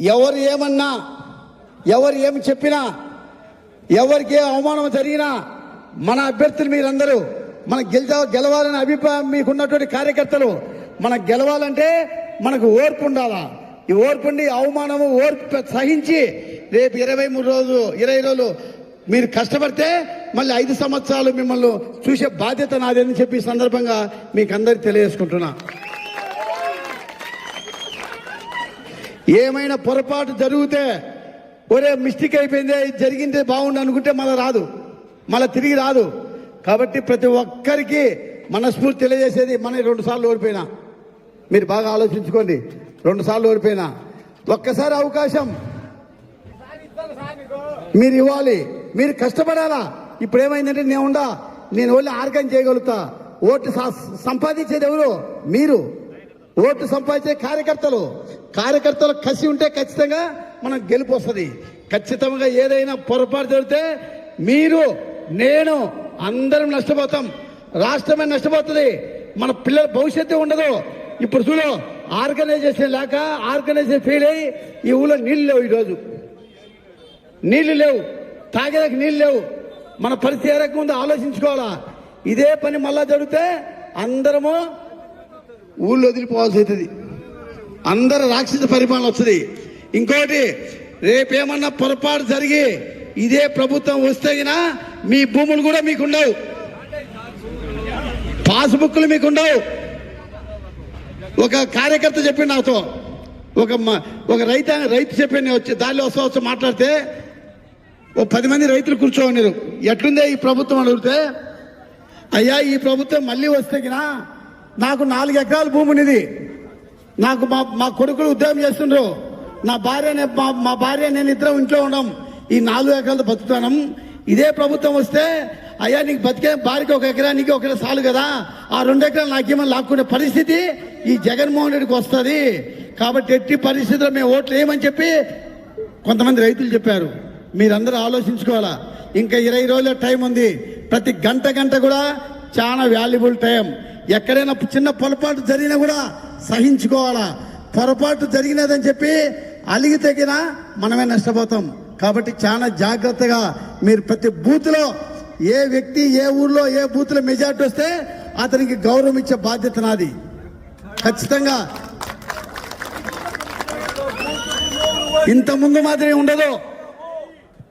ఎవరు ఏమన్నా ఎవరు ఏమి చెప్పినా ఎవరికి అవమానం జరిగినా మన అభ్యర్థులు మీరందరూ మన గెలిచా గెలవాలనే అభిప్రాయం మీకున్నటువంటి కార్యకర్తలు మనం గెలవాలంటే మనకు ఓర్పు ఉండాలా? ఈ ఓర్పు అవమానము ఓర్పు సహించి రేపు ఇరవై మూడు రోజులు ఇరవై రోజులు మీరు కష్టపడితే మళ్ళీ ఐదు సంవత్సరాలు మిమ్మల్ని చూసే బాధ్యత నాదని చెప్పి సందర్భంగా మీకు అందరికి తెలియజేసుకుంటున్నా. ఏమైనా పొరపాటు జరిగితే ఒరే మిస్టేక్ అయిపోయింది ఇది జరిగింది బాగుండు అనుకుంటే మళ్ళీ రాదు. మళ్ళీ తిరిగి రాదు. కాబట్టి ప్రతి ఒక్కరికి మనస్ఫూర్తి తెలియజేసేది మన రెండు సార్లు ఓడిపోయినా. మీరు బాగా ఆలోచించుకోండి. రెండు సార్లు ఓడిపోయినా. ఒక్కసారి అవకాశం మీరు ఇవ్వాలి. మీరు కష్టపడాలా? ఇప్పుడు ఏమైందంటే నేను ఉండా నేను ఓన్లీ ఆర్గం చేయగలుగుతా. ఓటు సా- సంపాదించేది ఎవరు? మీరు. ఓటు సంపాదించే కార్యకర్తలు. కార్యకర్తలు కసి ఉంటే ఖచ్చితంగా మనం గెలుపు వస్తుంది. ఖచ్చితంగా ఏదైనా పొరపాటు జరిగితే మీరు నేను అందరం నష్టపోతాం. రాష్ట్రమే నష్టపోతుంది. మన పిల్లల భవిష్యత్తు ఉండదు. ఇప్పుడు చూడు ఆర్గనైజేషన్ లేక ఆర్గనైజేషన్ ఫెయిల్ అయ్యి ఈ ఊళ్ళో నీళ్ళు లేవు ఈరోజు. నీళ్ళు లేవు. తాగేదానికి నీళ్ళు లేవు. మన పరిస్థితి ఏ రకంగా ఉందో ఆలోచించుకోవాలా? ఇదే పని మళ్ళా జరిగితే అందరము ఊళ్ళో వదిలిపోవాల్సి అవుతుంది. అందరు రాక్షస పరిపాలన వస్తుంది. ఇంకోటి రేపేమన్నా పొరపాటు జరిగి ఇదే ప్రభుత్వం వస్తే గినా మీ భూములు కూడా మీకు ఉండవు పాస్బుక్లు మీకు ఉండవు ఒక కార్యకర్త చెప్పిండు నాతో. ఒక మ- ఒక రైత రైతు చెప్పిండు వచ్చి దానిలో వస్తా వచ్చి మాట్లాడితే ఓ పది మంది రైతులు కూర్చోన్నారు ఎట్లుందే ఈ ప్రభుత్వం అని అడిగితే అయ్యా ఈ ప్రభుత్వం మళ్ళీ వస్తే నాకు నాలుగు ఎకరాల భూమి ఉన్నది. నాకు మా మా కొడుకులు ఉద్యోగం చేస్తుండ్రు. నా భార్య మా మా భార్య నేను ఇద్దరం ఇంట్లో ఉండం. ఈ నాలుగు ఎకరాలు బతుకుతాను ఇదే ప్రభుత్వం వస్తే అయ్యా నీకు బతికే భార్యకి ఒక ఎకరానికి ఒక ఎకరా చాలు కదా. ఆ రెండు ఎకరాలు నాకేమో లాక్కునే పరిస్థితి ఈ జగన్మోహన్ రెడ్డికి వస్తుంది. కాబట్టి ఎట్టి పరిస్థితుల్లో మేము ఓట్లు వేయమని చెప్పి కొంతమంది రైతులు చెప్పారు. మీరందరూ ఆలోచించుకోవాలా? ఇంకా ఇరవై రోజుల టైం ఉంది. ప్రతి గంట గంట కూడా చాలా వాల్యుబుల్ టైం ఎక్కడైనా చిన్న పొరపాటు జరిగినా కూడా సహించుకోవాలా? పొరపాటు జరిగినదని చెప్పి అలిగి తగినా మనమే నష్టపోతాం. కాబట్టి చాలా జాగ్రత్తగా మీరు ప్రతి బూత్లో ఏ వ్యక్తి ఏ ఊర్లో ఏ బూత్లో మెజార్టీ వస్తే అతనికి గౌరవం ఇచ్చే బాధ్యత నాది. ఖచ్చితంగా. ఇంత ముందు మాదిరి ఉండదు.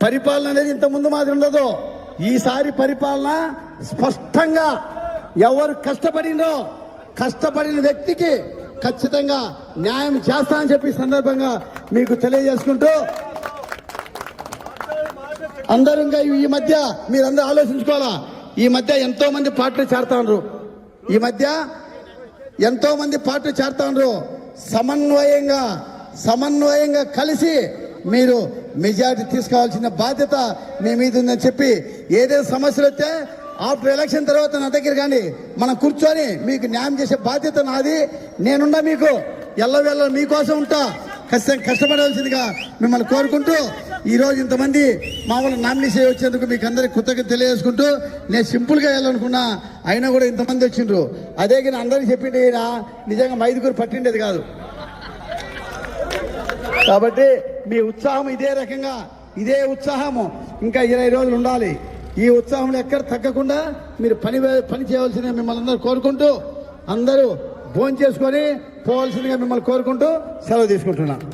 పరిపాలన అనేది ఇంత ముందు మాదిరి ఉండదు. ఈసారి పరిపాలన స్పష్టంగా ఎవరు కష్టపడినో కష్టపడిన వ్యక్తికి ఖచ్చితంగా న్యాయం చేస్తానని చెప్పి సందర్భంగా మీకు తెలియజేసుకుంటూ అందరూ ఇంకా ఈ మధ్య మీరందరూ ఆలోచించుకోవాలా? ఈ మధ్య ఎంతో మంది పార్టీలు చేరుతాండ్రు. ఈ మధ్య ఎంతో మంది పార్టీలు చేరుతాండ్రు. సమన్వయంగా సమన్వయంగా కలిసి మీరు మెజారిటీ తీసుకోవాల్సిన బాధ్యత మీ మీద ఉందని చెప్పి ఏదైనా సమస్యలు వస్తే ఆఫ్టర్ ఎలక్షన్ తర్వాత నా దగ్గర కానీ మనం కూర్చొని మీకు న్యాయం చేసే బాధ్యత నాది. నేనున్నా మీకు ఎల్లవెల్ల మీకోసం ఉంటా. ఖచ్చితంగా కష్టపడవలసిందిగా మిమ్మల్ని కోరుకుంటూ ఈరోజు ఇంతమంది మామూలు నామినేషన్ వచ్చేందుకు మీకు అందరికి కృతజ్ఞత తెలియజేసుకుంటూ నేను సింపుల్గా వెళ్ళాలనుకున్నా అయినా కూడా ఇంతమంది వచ్చిండ్రు. అదే కానీ అందరికీ చెప్పిండే ఈయన నిజంగా మైదుగురు పట్టిండేది కాదు. కాబట్టి మీ ఉత్సాహం ఇదే రకంగా ఇదే ఉత్సాహము. ఇంకా ఇరవై రోజులు ఉండాలి. ఈ ఉత్సాహంలో ఎక్కడ తగ్గకుండా మీరు పని పని చేయవలసిన మిమ్మల్ని అందరూ కోరుకుంటూ అందరూ భోజనం చేసుకొని పోవాల్సిందిగా మిమ్మల్ని కోరుకుంటూ సెలవు తీసుకుంటున్నాను